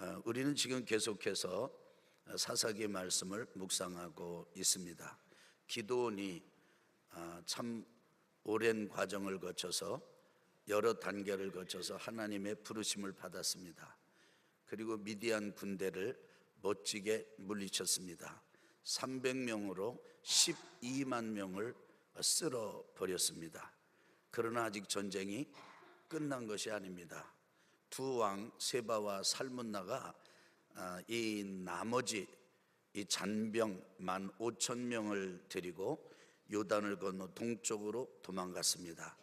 어, 우리는 지금 계속해서 사사기 말씀을 묵상하고 있습니다. 기도원이 아, 참 오랜 과정을 거쳐서 여러 단계를 거쳐서 하나님의 부르심을 받았습니다. 그리고 미디안 군대를 멋지게 물리쳤습니다. 300명으로 12만 명을 쓸어 버렸습니다. 그러나 아직 전쟁이 끝난 것이 아닙니다. 두 왕 세바와 살문나가 아, 이 나머지 이 잔병 만 5천 명을 데리고 요단을 건너 동쪽으로 도망갔습니다.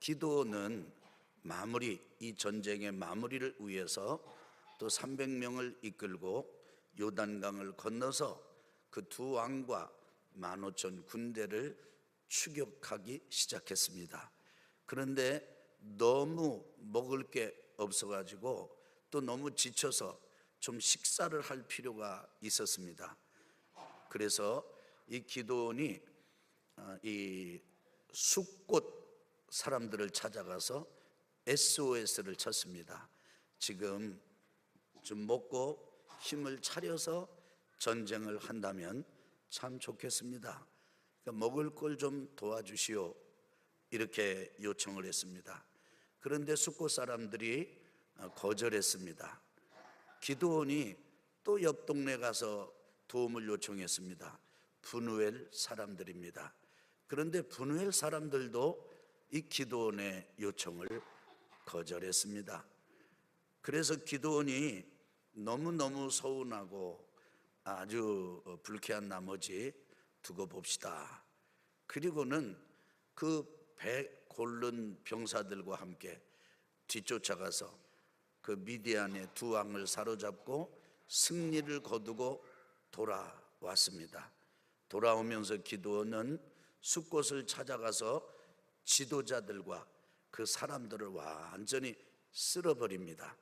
기도는 마무리 이 전쟁의 마무리를 위해서 또 300명을 이끌고 요단강을 건너서 그 두 왕과 15,000 군대를 추격하기 시작했습니다. 그런데 너무 먹을 게 없어가지고 또 너무 지쳐서 좀 식사를 할 필요가 있었습니다. 그래서 이 기도원이 어, 이 숲꽃 사람들을 찾아가서 SOS를 쳤습니다. 지금 좀 먹고 힘을 차려서 전쟁을 한다면 참 좋겠습니다. 그러니까 먹을 걸 좀 도와주시오. 이렇게 요청을 했습니다. 그런데 숲꽃 사람들이 어, 거절했습니다. 기도원이 또 옆 동네 가서 도움을 요청했습니다. 분우엘 사람들입니다. 그런데 분우엘 사람들도 이 기도원의 요청을 거절했습니다. 그래서 기도원이 너무너무 서운하고 아주 불쾌한 나머지 두고 봅시다. 그리고는 그 배 고른 병사들과 함께 뒤쫓아가서 그 미디안의 두 왕을 사로잡고 승리를 거두고 돌아왔습니다. 돌아오면서 기도원은 숲곳을 찾아가서 지도자들과 그 사람들을 완전히 쓸어버립니다.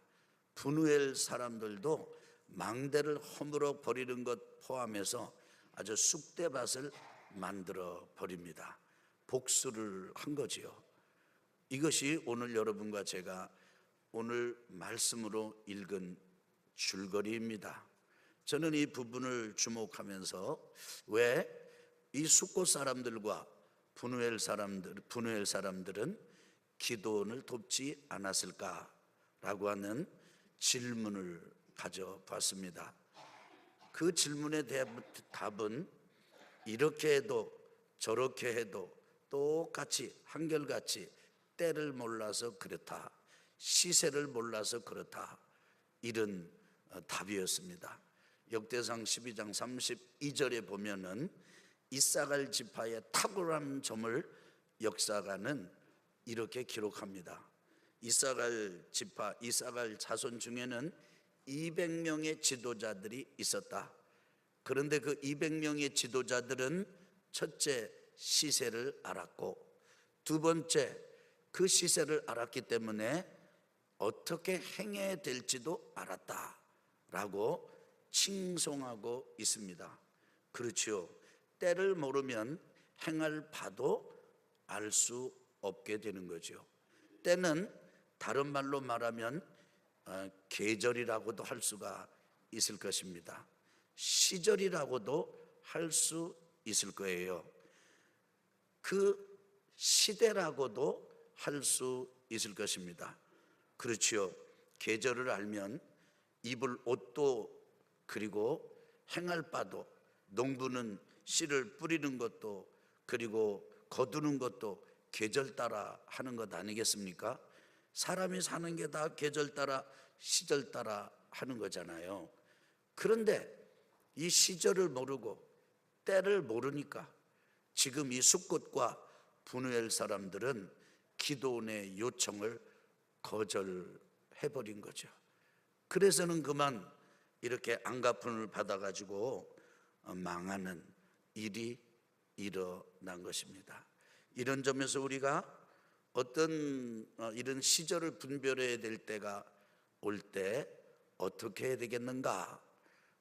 분우엘 사람들도 망대를 허물어 버리는 것 포함해서 아주 쑥대밭을 만들어 버립니다. 복수를 한 거지요. 이것이 오늘 여러분과 제가 오늘 말씀으로 읽은 줄거리입니다. 저는 이 부분을 주목하면서 왜이 숫곳 사람들과 분우엘 사람들 분우엘 사람들은 기도원을 돕지 않았을까라고 하는 질문을 가져봤습니다. 그 질문에 대한 답은 이렇게 해도 저렇게 해도 똑같이 한결같이 때를 몰라서 그렇다. 시세를 몰라서 그렇다. 이런 어, 답이었습니다. 역대상 12장 32절에 보면은 이사갈 지파의 탁월한 점을 역사가는 이렇게 기록합니다. 이사갈 지파, 이사갈 자손 중에는 200명의 지도자들이 있었다. 그런데 그 200명의 지도자들은 첫째 시세를 알았고 두 번째 그 시세를 알았기 때문에 어떻게 행해야 될지도 알았다라고 칭송하고 있습니다. 그렇지요. 때를 모르면 행할 바도 알 수 없게 되는 거죠. 때는 다른 말로 말하면 어, 계절이라고도 할 수가 있을 것입니다. 시절이라고도 할 수 있을 거예요. 그 시대라고도 할 수 있을 것입니다. 그렇지요. 계절을 알면 입을 옷도 그리고 행할 바도 농부는 씨를 뿌리는 것도 그리고 거두는 것도 계절 따라 하는 것 아니겠습니까? 사람이 사는 게 다 계절 따라 시절 따라 하는 거잖아요. 그런데 이 시절을 모르고 때를 모르니까 지금 이 숲꽃과 분우엘 사람들은 기도원의 요청을 거절해 버린 거죠. 그래서는 그만 이렇게 안가품을 받아가지고 망하는 일이 일어난 것입니다. 이런 점에서 우리가 어떤 어, 이런 시절을 분별해야 될 때가 올 때 어떻게 해야 되겠는가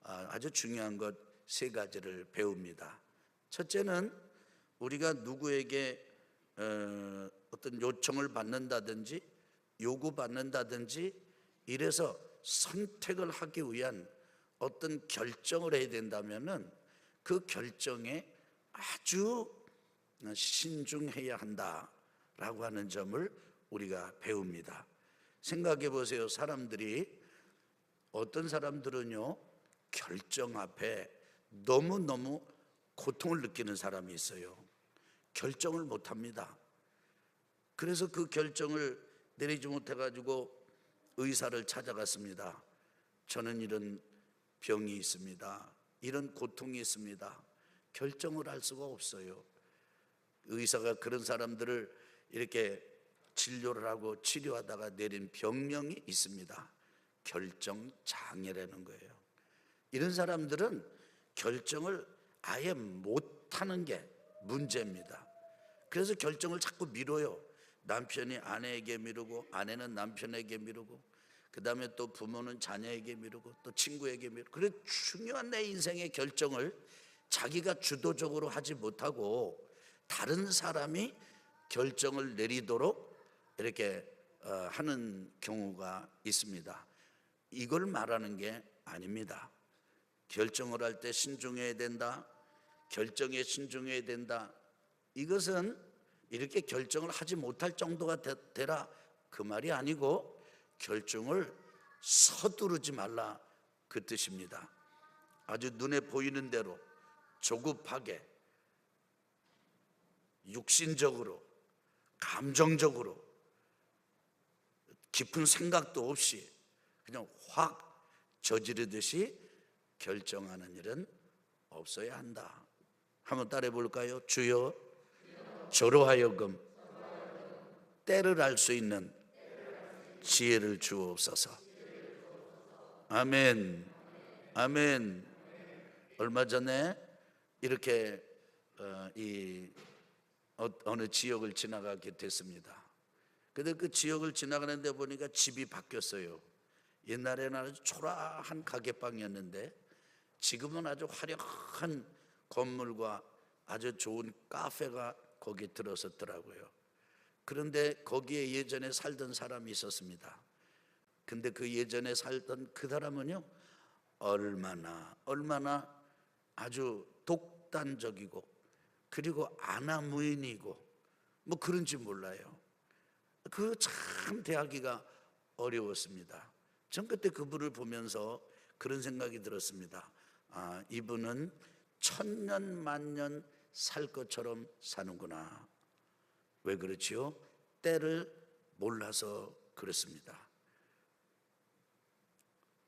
아, 아주 중요한 것 세 가지를 배웁니다. 첫째는 우리가 누구에게 어, 어떤 요청을 받는다든지 요구받는다든지 이래서 선택을 하기 위한 어떤 결정을 해야 된다면은 그 결정에 아주 신중해야 한다라고 하는 점을 우리가 배웁니다. 생각해 보세요. 사람들이 어떤 사람들은요, 결정 앞에 너무너무 고통을 느끼는 사람이 있어요. 결정을 못 합니다. 그래서 그 결정을 내리지 못해 가지고 의사를 찾아갔습니다. 저는 이런 병이 있습니다. 이런 고통이 있습니다. 결정을 할 수가 없어요. 의사가 그런 사람들을 이렇게 진료를 하고 치료하다가 내린 병명이 있습니다. 결정 장애라는 거예요. 이런 사람들은 결정을 아예 못 하는 게 문제입니다. 그래서 결정을 자꾸 미뤄요. 남편이 아내에게 미루고 아내는 남편에게 미루고 그 다음에 또 부모는 자녀에게 미루고 또 친구에게 미루고 그래 중요한 내 인생의 결정을 자기가 주도적으로 하지 못하고 다른 사람이 결정을 내리도록 이렇게 어, 하는 경우가 있습니다. 이걸 말하는 게 아닙니다. 결정을 할 때 신중해야 된다. 결정에 신중해야 된다. 이것은 이렇게 결정을 하지 못할 정도가 되, 라그 말이 아니고 결정을 서두르지 말라 그 뜻입니다. 아주 눈에 보이는 대로 조급하게 육신적으로 감정적으로 깊은 생각도 없이 그냥 확 저지르듯이 결정하는 일은 없어야 한다. 한번 따라해 볼까요? 주여 저로 하여금 때를 알 수 있는 지혜를 주옵소서. 아멘. 아멘. 얼마 전에 이렇게 어, 이 어, 어느 지역을 지나가게 됐습니다. 근데 그 지역을 지나가는데 보니까 집이 바뀌었어요. 옛날에는 아주 초라한 가게방이었는데 지금은 아주 화려한 건물과 아주 좋은 카페가 거기 들어섰더라고요. 그런데 거기에 예전에 살던 사람이 있었습니다. 근데 그 예전에 살던 그 사람은요, 얼마나, 얼마나 아주 독단적이고, 그리고 아나무인이고, 뭐 그런지 몰라요. 그 참 대하기가 어려웠습니다. 전 그때 그분을 보면서 그런 생각이 들었습니다. 아, 이분은 천년 만년 살 것처럼 사는구나. 왜 그렇지요? 때를 몰라서 그렇습니다.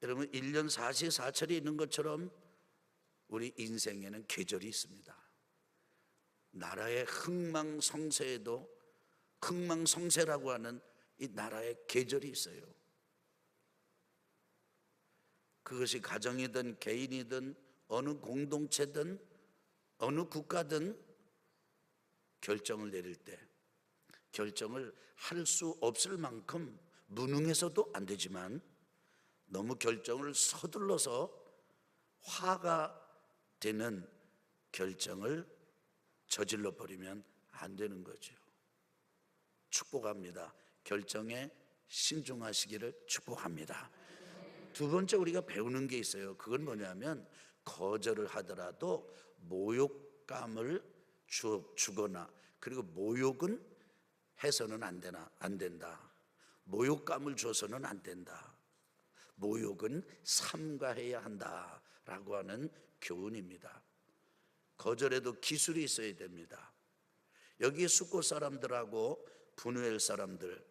여러분 1년 44철이 있는 것처럼 우리 인생에는 계절이 있습니다. 나라의 흥망성쇠에도 흥망성쇠라고 하는 이 나라의 계절이 있어요. 그것이 가정이든 개인이든 어느 공동체든 어느 국가든 결정을 내릴 때 결정을 할 수 없을 만큼 무능해서도 안 되지만 너무 결정을 서둘러서 화가 되는 결정을 저질러 버리면 안 되는 거죠. 축복합니다. 결정에 신중하시기를 축복합니다. 두 번째 우리가 배우는 게 있어요. 그건 뭐냐면 거절을 하더라도 모욕감을 주거나 그리고 모욕은 해서는 안 되나 안 된다. 모욕감을 줘서는 안 된다. 모욕은 삼가해야 한다라고 하는 교훈입니다. 거절에도 기술이 있어야 됩니다. 여기 숙고 사람들하고 분우엘 사람들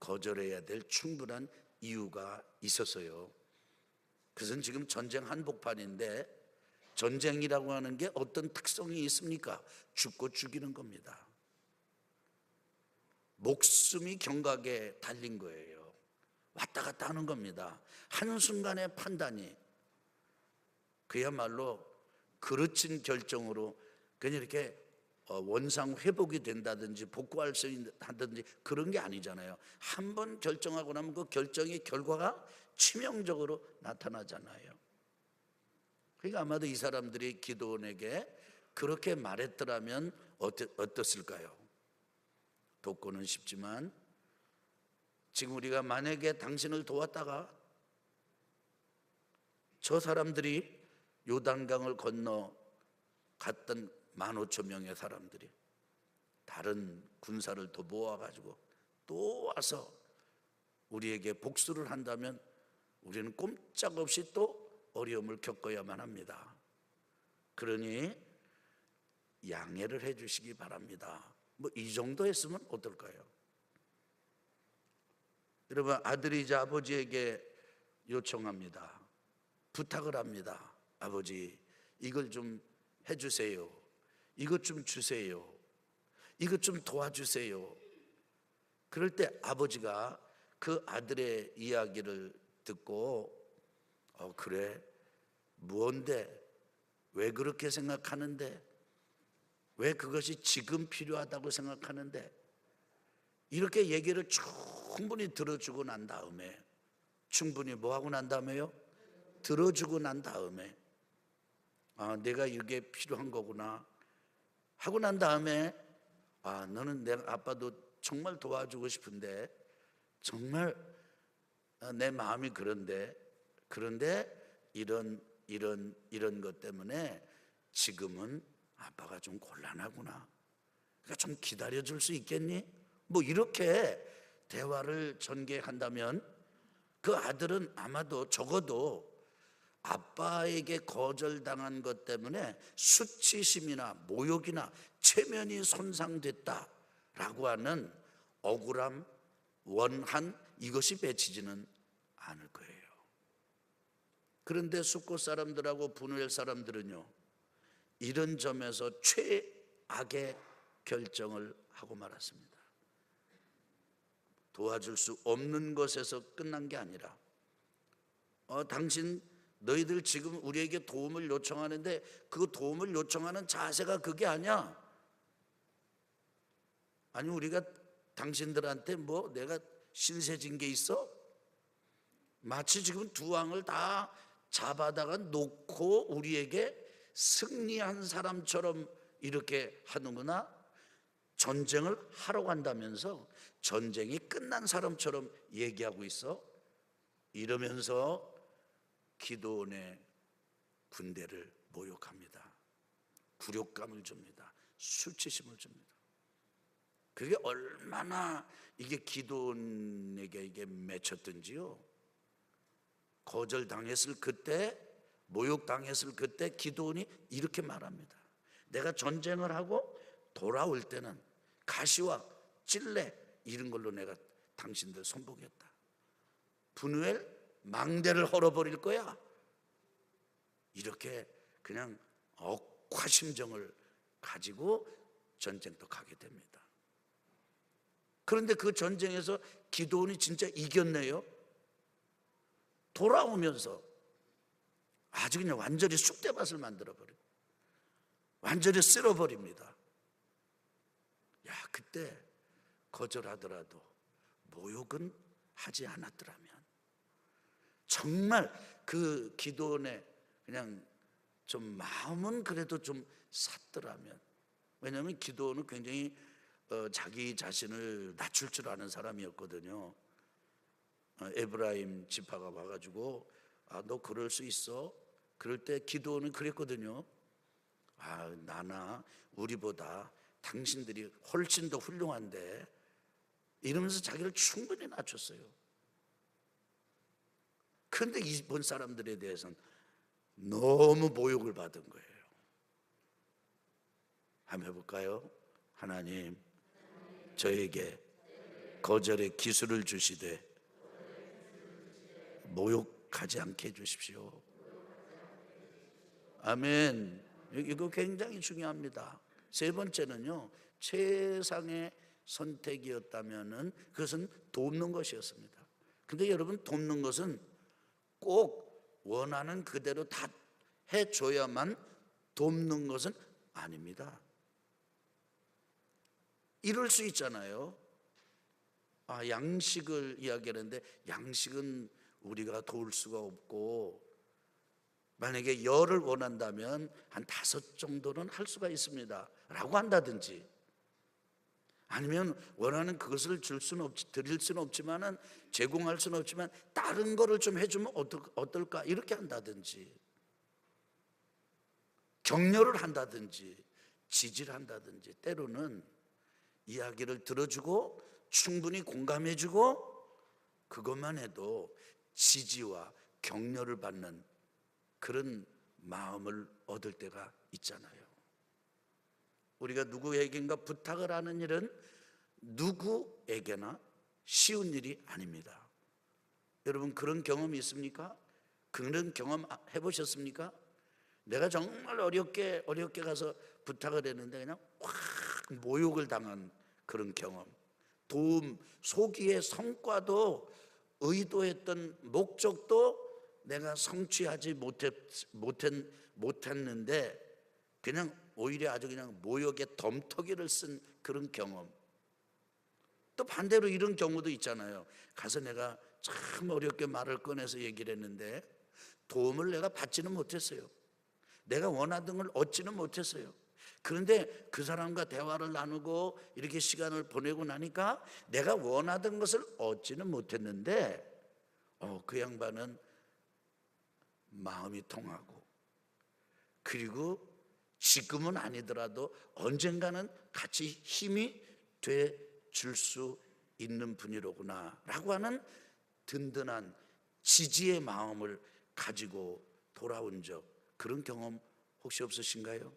거절해야 될 충분한 이유가 있었어요. 그것은 지금 전쟁 한복판인데 전쟁이라고 하는 게 어떤 특성이 있습니까? 죽고 죽이는 겁니다. 목숨이 경각에 달린 거예요. 왔다 갔다 하는 겁니다. 한순간의 판단이 그야말로 그르친 결정으로 그냥 이렇게 어, 원상 회복이 된다든지 복구할 수 있다든지 그런 게 아니잖아요. 한 번 결정하고 나면 그 결정의 결과가 치명적으로 나타나잖아요. 그러니까 아마도 이 사람들이 기도원에게 그렇게 말했더라면 어떻을까요? 돕고는 싶지만 지금 우리가 만약에 당신을 도왔다가 저 사람들이 요단강을 건너 갔던 만 오천 명의 사람들이 다른 군사를 더 모아가지고 또 와서 우리에게 복수를 한다면 우리는 꼼짝없이 또 어려움을 겪어야만 합니다. 그러니 양해를 해 주시기 바랍니다. 뭐 이 정도 했으면 어떨까요? 여러분 아들이자 아버지에게 요청합니다. 부탁을 합니다. 아버지 이걸 좀 해주세요. 이것 좀 주세요. 이것 좀 도와주세요. 그럴 때 아버지가 그 아들의 이야기를 듣고 어 그래 무언데? 왜 그렇게 생각하는데? 왜 그것이 지금 필요하다고 생각하는데? 이렇게 얘기를 충분히 들어주고 난 다음에 충분히 뭐 하고 난 다음에요? 들어주고 난 다음에 아 내가 이게 필요한 거구나 하고 난 다음에 아 너는 내 아빠도 정말 도와주고 싶은데 정말 아, 내 마음이 그런데 그런데 이런 이런 이런 것 때문에 지금은 아빠가 좀 곤란하구나. 그러니까 좀 기다려 줄 수 있겠니? 뭐 이렇게 대화를 전개한다면 그 아들은 아마도 적어도 아빠에게 거절당한 것 때문에 수치심이나 모욕이나 체면이 손상됐다라고 하는 억울함, 원한 이것이 맺히지는 않을 거예요. 그런데 숙고 사람들하고 분우엘 사람들은요 이런 점에서 최악의 결정을 하고 말았습니다. 도와줄 수 없는 것에서 끝난 게 아니라 어, 당신 너희들 지금 우리에게 도움을 요청하는데 그 도움을 요청하는 자세가 그게 아니야. 아니 우리가 당신들한테 뭐 내가 신세진 게 있어? 마치 지금 두 왕을 다 잡아다가 놓고 우리에게 승리한 사람처럼 이렇게 하는구나. 전쟁을 하러 간다면서 전쟁이 끝난 사람처럼 얘기하고 있어. 이러면서 기도원의 군대를 모욕합니다. 굴욕감을 줍니다. 수치심을 줍니다. 그게 얼마나 이게 기도원에게 이게 맺혔던지요. 거절당했을 그때 모욕당했을 그때 기도원이 이렇게 말합니다. 내가 전쟁을 하고 돌아올 때는 가시와 찔레 이런 걸로 내가 당신들 손보겠다. 분우엘 망대를 헐어버릴 거야. 이렇게 그냥 억화심정을 가지고 전쟁터 가게 됩니다. 그런데 그 전쟁에서 기도원이 진짜 이겼네요. 돌아오면서 아주 그냥 완전히 쑥대밭을 만들어버리고 완전히 쓸어버립니다. 야, 그때 거절하더라도 모욕은 하지 않았더라면 정말 그 기도원에 그냥 좀 마음은 그래도 좀 샀더라면 왜냐하면 기도원은 굉장히 어, 자기 자신을 낮출 줄 아는 사람이었거든요. 어, 에브라임 지파가 와가지고 아, 너 그럴 수 있어? 그럴 때 기도는 그랬거든요. 아, 나나 우리보다 당신들이 훨씬 더 훌륭한데 이러면서 자기를 충분히 낮췄어요. 그런데 이번 사람들에 대해서는 너무 모욕을 받은 거예요. 한번 해볼까요? 하나님, 저에게 거절의 기술을 주시되 모욕하지 않게 해주십시오. 아멘. 이거 굉장히 중요합니다. 세 번째는요, 최상의 선택이었다면은 그것은 돕는 것이었습니다. 근데 여러분 돕는 것은 꼭 원하는 그대로 다 해줘야만 돕는 것은 아닙니다. 이럴 수 있잖아요. 아, 양식을 이야기하는데 양식은 우리가 도울 수가 없고 만약에 열을 원한다면 한 다섯 정도는 할 수가 있습니다. 라고 한다든지 아니면 원하는 그것을 줄 수는 없지 드릴 수는 없지만은 제공할 수는 없지만 다른 거를 좀 해주면 어떨, 어떨까 이렇게 한다든지 격려를 한다든지 지지를 한다든지 때로는 이야기를 들어주고 충분히 공감해주고 그것만 해도 지지와 격려를 받는 그런 마음을 얻을 때가 있잖아요. 우리가 누구에게인가 부탁을 하는 일은 누구에게나 쉬운 일이 아닙니다. 여러분 그런 경험이 있습니까? 그런 경험 해보셨습니까? 내가 정말 어렵게 어렵게 가서 부탁을 했는데 그냥 확 모욕을 당한 그런 경험. 도움 소기의 성과도 의도했던 목적도 내가 성취하지 못했, 못했, 못했는데 그냥 오히려 아주 그냥 모욕의 덤터기를 쓴 그런 경험. 또 반대로 이런 경우도 있잖아요. 가서 내가 참 어렵게 말을 꺼내서 얘기를 했는데 도움을 내가 받지는 못했어요. 내가 원하던 걸 얻지는 못했어요. 그런데 그 사람과 대화를 나누고 이렇게 시간을 보내고 나니까 내가 원하던 것을 얻지는 못했는데 어, 그 양반은 마음이 통하고 그리고 지금은 아니더라도 언젠가는 같이 힘이 돼 줄 수 있는 분이로구나 라고 하는 든든한 지지의 마음을 가지고 돌아온 적 그런 경험 혹시 없으신가요?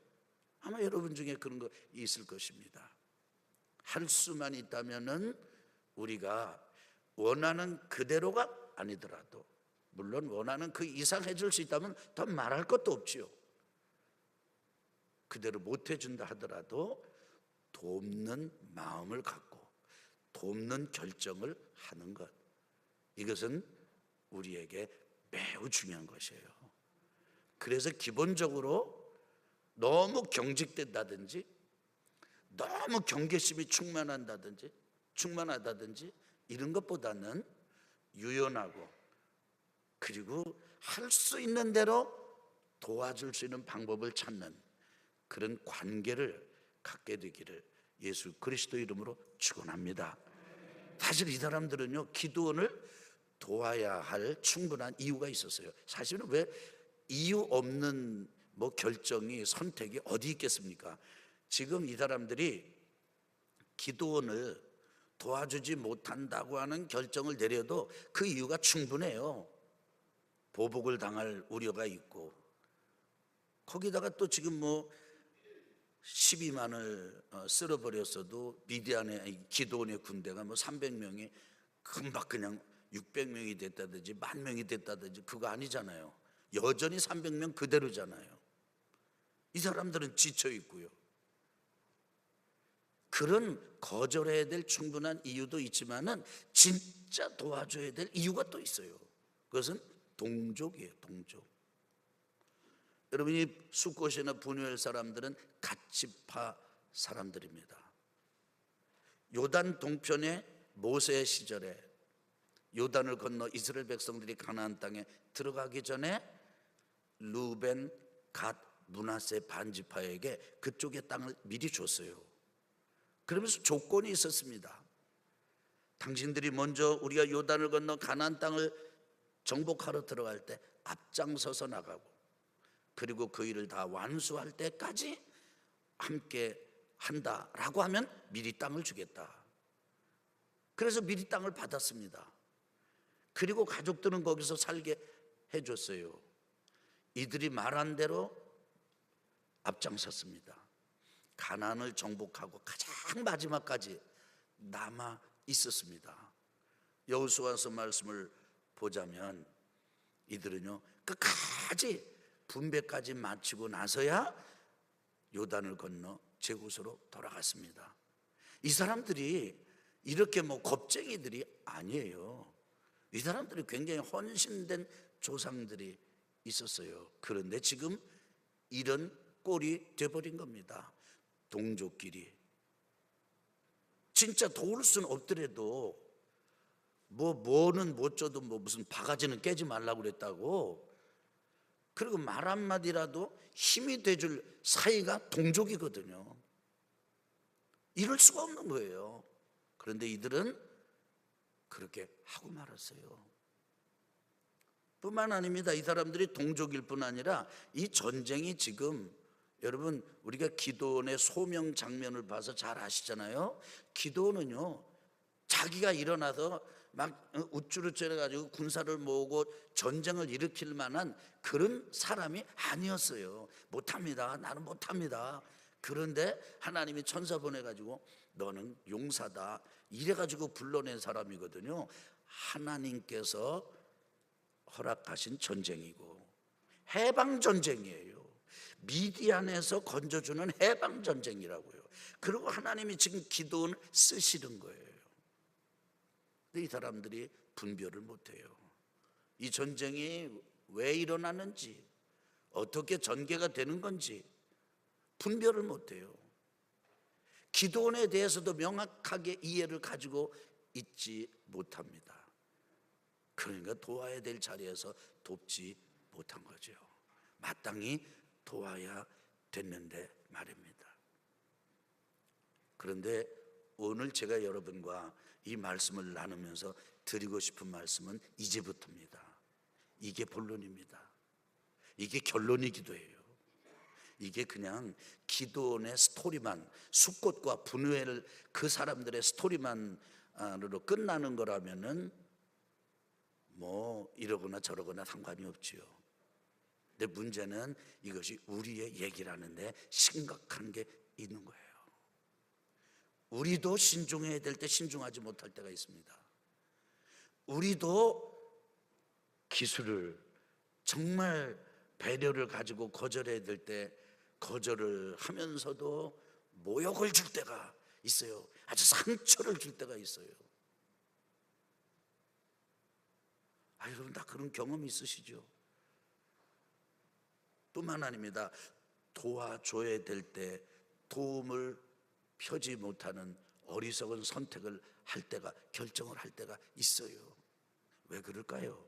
아마 여러분 중에 그런 거 있을 것입니다. 할 수만 있다면은 우리가 원하는 그대로가 아니더라도 물론 원하는 그 이상 해줄 수 있다면 더 말할 것도 없지요. 그대로 못 해준다 하더라도 돕는 마음을 갖고 돕는 결정을 하는 것 이것은 우리에게 매우 중요한 것이에요. 그래서 기본적으로 너무 경직된다든지 너무 경계심이 충만한다든지 충만하다든지 이런 것보다는 유연하고 그리고 할 수 있는 대로 도와줄 수 있는 방법을 찾는 그런 관계를 갖게 되기를 예수 그리스도 이름으로 축원합니다. 사실 이 사람들은요 기도원을 도와야 할 충분한 이유가 있었어요. 사실은 왜 이유 없는 뭐 결정이 선택이 어디 있겠습니까? 지금 이 사람들이 기도원을 도와주지 못한다고 하는 결정을 내려도 그 이유가 충분해요. 보복을 당할 우려가 있고 거기다가 또 지금 뭐 12만을 어, 쓸어버렸어도 미디안의 기도원의 군대가 뭐 300명이 금방 그냥 600명이 됐다든지 만 명이 됐다든지 그거 아니잖아요. 여전히 300명 그대로잖아요. 이 사람들은 지쳐 있고요. 그런 거절해야 될 충분한 이유도 있지만은 진짜 도와줘야 될 이유가 또 있어요. 그것은 동족이에요, 동족. 여러분이 수꽃이나 분유엘 사람들은 가치파 사람들입니다. 요단 동편의 모세 시절에 요단을 건너 이스라엘 백성들이 가나안 땅에 들어가기 전에 루벤, 갓, 문하세 반지파에게 그쪽의 땅을 미리 줬어요. 그러면서 조건이 있었습니다. 당신들이 먼저 우리가 요단을 건너 가나안 땅을 정복하러 들어갈 때 앞장서서 나가고 그리고 그 일을 다 완수할 때까지 함께 한다라고 하면 미리 땅을 주겠다. 그래서 미리 땅을 받았습니다. 그리고 가족들은 거기서 살게 해줬어요. 이들이 말한 대로 앞장섰습니다. 가난을 정복하고 가장 마지막까지 남아 있었습니다. 여호수아서 말씀을 보자면 이들은요 끝까지 분배까지 마치고 나서야 요단을 건너 제 곳으로 돌아갔습니다. 이 사람들이 이렇게 뭐 겁쟁이들이 아니에요. 이 사람들이 굉장히 헌신된 조상들이 있었어요. 그런데 지금 이런 꼴이 돼버린 겁니다. 동족끼리. 진짜 도울 수는 없더라도 뭐 뭐는 못 줘도 뭐 무슨 바가지는 깨지 말라고 그랬다고 그리고 말 한마디라도 힘이 돼줄 사이가 동족이거든요. 이럴 수가 없는 거예요. 그런데 이들은 그렇게 하고 말았어요. 뿐만 아닙니다. 이 사람들이 동족일 뿐 아니라 이 전쟁이 지금 여러분 우리가 기도원의 소명 장면을 봐서 잘 아시잖아요. 기도원은요 자기가 일어나서 막 우쭈르쭈르 가지고 군사를 모으고 전쟁을 일으킬 만한 그런 사람이 아니었어요. 못합니다. 나는 못합니다. 그런데 하나님이 천사 보내가지고 너는 용사다. 이래가지고 불러낸 사람이거든요. 하나님께서 허락하신 전쟁이고 해방 전쟁이에요. 미디안에서 건져주는 해방 전쟁이라고요. 그리고 하나님이 지금 기도는 쓰시는 거예요. 근데 이 사람들이 분별을 못해요. 이 전쟁이 왜 일어나는지 어떻게 전개가 되는 건지 분별을 못해요. 기도원에 대해서도 명확하게 이해를 가지고 있지 못합니다. 그러니까 도와야 될 자리에서 돕지 못한 거죠. 마땅히 도와야 됐는데 말입니다. 그런데 오늘 제가 여러분과 이 말씀을 나누면서 드리고 싶은 말씀은 이제부터입니다. 이게 본론입니다. 이게 결론이기도 해요. 이게 그냥 기도원의 스토리만 수꽃과 분우엘 그 사람들의 스토리만으로 끝나는 거라면은 뭐 이러거나 저러거나 상관이 없지요. 근데 문제는 이것이 우리의 얘기라는데 심각한 게 있는 거예요. 우리도 신중해야 될 때 신중하지 못할 때가 있습니다. 우리도 기술을 정말 배려를 가지고 거절해야 될 때 거절을 하면서도 모욕을 줄 때가 있어요. 아주 상처를 줄 때가 있어요. 아, 여러분 다 그런 경험 있으시죠? 뿐만 아닙니다. 도와줘야 될 때 도움을 펴지 못하는 어리석은 선택을 할 때가 결정을 할 때가 있어요. 왜 그럴까요?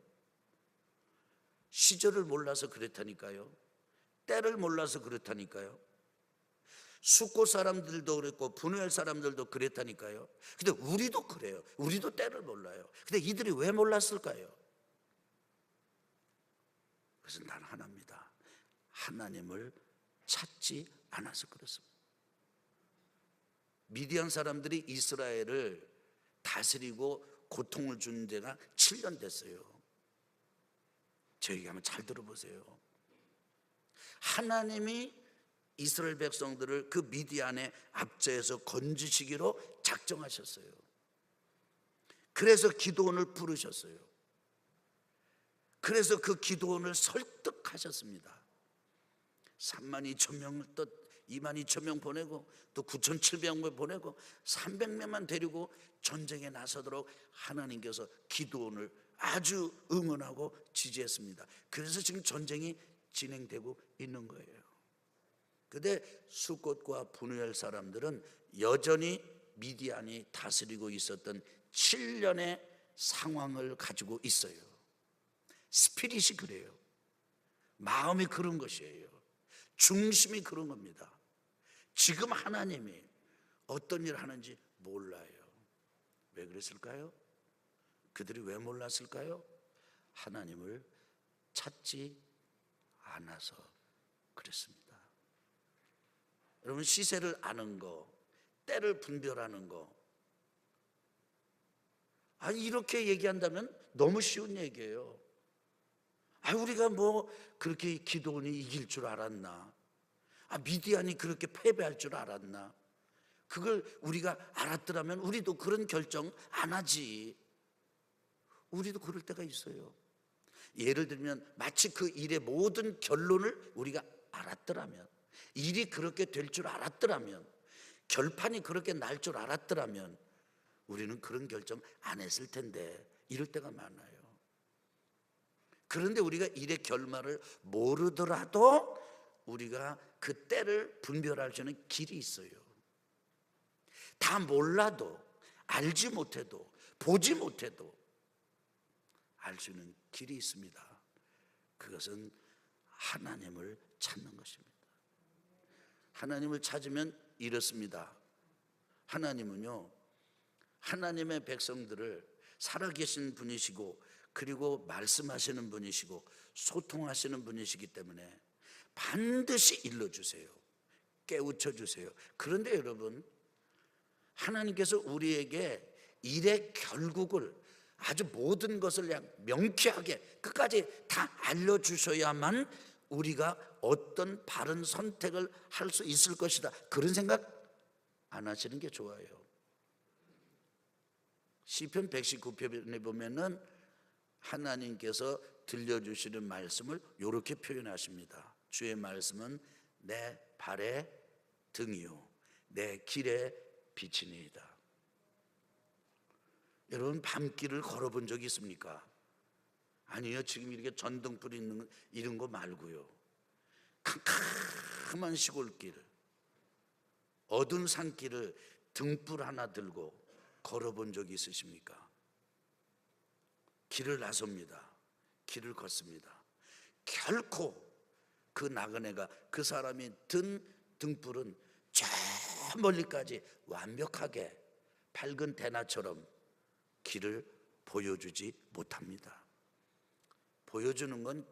시절을 몰라서 그렇다니까요. 때를 몰라서 그렇다니까요. 숙고 사람들도 그랬고 분우엘 사람들도 그랬다니까요. 근데 우리도 그래요. 우리도 때를 몰라요. 근데 이들이 왜 몰랐을까요? 그것은 단 하나입니다. 하나님을 찾지 않아서 그렇습니다. 미디안 사람들이 이스라엘을 다스리고 고통을 주는 데가 7년 됐어요. 저에게 한번 잘 들어보세요. 하나님이 이스라엘 백성들을 그 미디안의 압제에서 건지시기로 작정하셨어요. 그래서 기도원을 부르셨어요. 그래서 그 기도원을 설득하셨습니다. 3만 2천 명을 또 2만 2천 명 보내고 또 9천 7백명 보내고 300명만 데리고 전쟁에 나서도록 하나님께서 기도원을 아주 응원하고 지지했습니다. 그래서 지금 전쟁이 진행되고 있는 거예요. 근데 수꽃과 분우엘 사람들은 여전히 미디안이 다스리고 있었던 7년의 상황을 가지고 있어요. 스피릿이 그래요. 마음이 그런 것이에요. 중심이 그런 겁니다. 지금 하나님이 어떤 일을 하는지 몰라요. 왜 그랬을까요? 그들이 왜 몰랐을까요? 하나님을 찾지 않아서 그랬습니다. 여러분 시세를 아는 거, 때를 분별하는 거. 아 이렇게 얘기한다면 너무 쉬운 얘기예요. 아 우리가 뭐 그렇게 기도원이 이길 줄 알았나? 아 미디안이 그렇게 패배할 줄 알았나? 그걸 우리가 알았더라면 우리도 그런 결정 안 하지. 우리도 그럴 때가 있어요. 예를 들면 마치 그 일의 모든 결론을 우리가 알았더라면 일이 그렇게 될 줄 알았더라면 결판이 그렇게 날 줄 알았더라면 우리는 그런 결정 안 했을 텐데 이럴 때가 많아요. 그런데 우리가 일의 결말을 모르더라도 우리가 그 때를 분별할 수 있는 길이 있어요. 다 몰라도 알지 못해도 보지 못해도 알 수 있는 길이 있습니다. 그것은 하나님을 찾는 것입니다. 하나님을 찾으면 이렇습니다. 하나님은요, 하나님의 백성들을 살아계신 분이시고, 그리고 말씀하시는 분이시고, 소통하시는 분이시기 때문에 반드시 일러주세요. 깨우쳐 주세요. 그런데 여러분, 하나님께서 우리에게 일의 결국을 아주 모든 것을 그냥 명쾌하게 끝까지 다 알려주셔야만 우리가 어떤 바른 선택을 할 수 있을 것이다. 그런 생각 안 하시는 게 좋아요. 시편 119편에 보면은 하나님께서 들려주시는 말씀을 이렇게 표현하십니다. 주의 말씀은 내 발의 등이요, 내 길의 빛이니이다. 여러분 밤길을 걸어본 적 있습니까? 아니요. 지금 이렇게 전등불 있는 이런 거 말고요. 캄캄한 시골길, 어두운 산길을 등불 하나 들고 걸어본 적이 있으십니까? 길을 나섭니다. 길을 걷습니다. 결코 그 나그네가 그 사람이 든 등불은 저 멀리까지 완벽하게 밝은 대나처럼 길을 보여주지 못합니다. 보여주는 건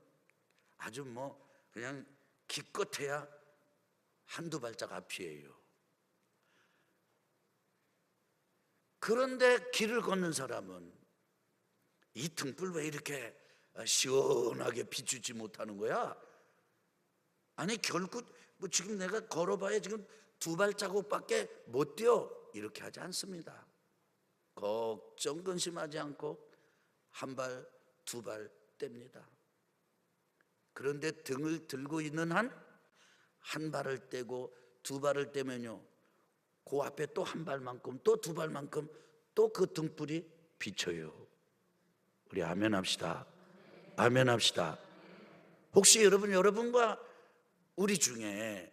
아주 뭐 그냥 기껏해야 한두 발짝 앞이에요. 그런데 길을 걷는 사람은 이 등불 왜 이렇게 시원하게 비추지 못하는 거야? 아니 결국 뭐 지금 내가 걸어봐야 지금 두 발자국밖에 못 뛰어 이렇게 하지 않습니다. 걱정 근심하지 않고 한 발, 두 발 뗍니다. 그런데 등을 들고 있는 한 한 발을 떼고 두 발을 떼면요. 그 앞에 또 한 발만큼 또 두 발만큼 또 그 등불이 비쳐요. 우리 아멘 합시다. 아멘 합시다. 혹시 여러분 여러분과 우리 중에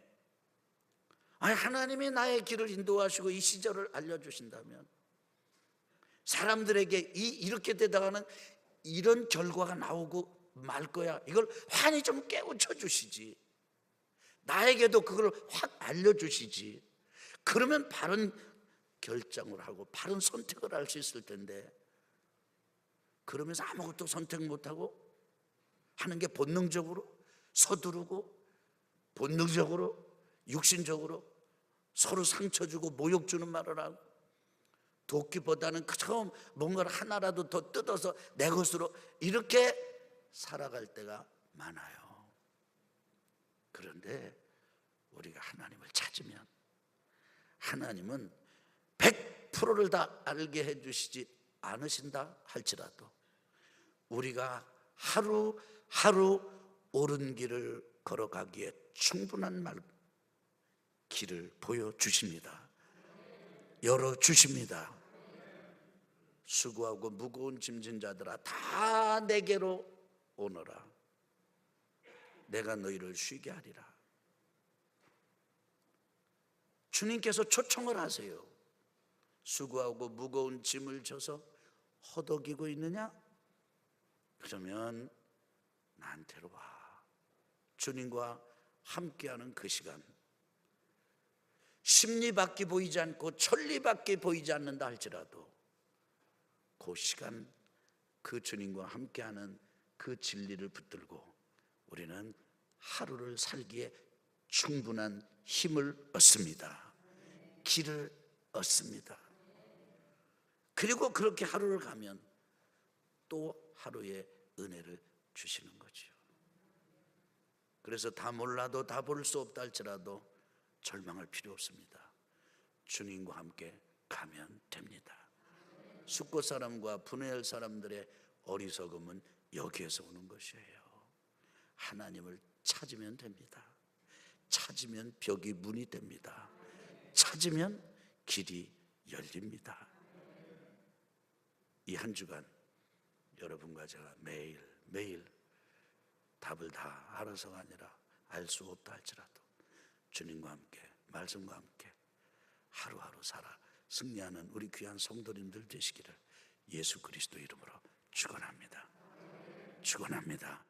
하나님이 나의 길을 인도하시고 이 시절을 알려 주신다면 사람들에게 이 이렇게 되다가는 이런 결과가 나오고 말 거야. 이걸 환히 좀 깨우쳐 주시지. 나에게도 그걸 확 알려 주시지. 그러면 바른 결정을 하고 바른 선택을 할 수 있을 텐데 그러면서 아무것도 선택 못 하고 하는 게 본능적으로 서두르고 본능적으로 육신적으로 서로 상처 주고 모욕 주는 말을 하고 돕기보다는 그저 뭔가를 하나라도 더 뜯어서 내 것으로 이렇게 살아갈 때가 많아요. 그런데 우리가 하나님을 찾으면 하나님은 100%를 다 알게 해 주시지 않으신다 할지라도 우리가 하루 하루 옳은 길을 걸어가기에 충분한 말 길을 보여 주십니다. 열어 주십니다. 수고하고 무거운 짐진 자들아 다 내게로 오너라. 내가 너희를 쉬게 하리라. 주님께서 초청을 하세요. 수고하고 무거운 짐을 져서 허덕이고 있느냐? 그러면 나한테로 와. 주님과 함께하는 그 시간. 심리밖에 보이지 않고 천리밖에 보이지 않는다 할지라도 그 시간 그 주님과 함께하는 그 진리를 붙들고 우리는 하루를 살기에 충분한 힘을 얻습니다. 길을 얻습니다. 그리고 그렇게 하루를 가면 또 하루의 은혜를 주시는 거죠. 그래서 다 몰라도 다 볼 수 없다 할지라도 절망할 필요 없습니다. 주님과 함께 가면 됩니다. 숙고 사람과 분해할 사람들의 어리석음은 여기에서 오는 것이에요. 하나님을 찾으면 됩니다. 찾으면 벽이 문이 됩니다. 찾으면 길이 열립니다. 이 한 주간 여러분과 제가 매일 매일 답을 다 알아서가 아니라 알 수 없다 할지라도 주님과 함께 말씀과 함께 하루하루 살아 승리하는 우리 귀한 성도님들 되시기를 예수 그리스도 이름으로 축원합니다. 축원합니다.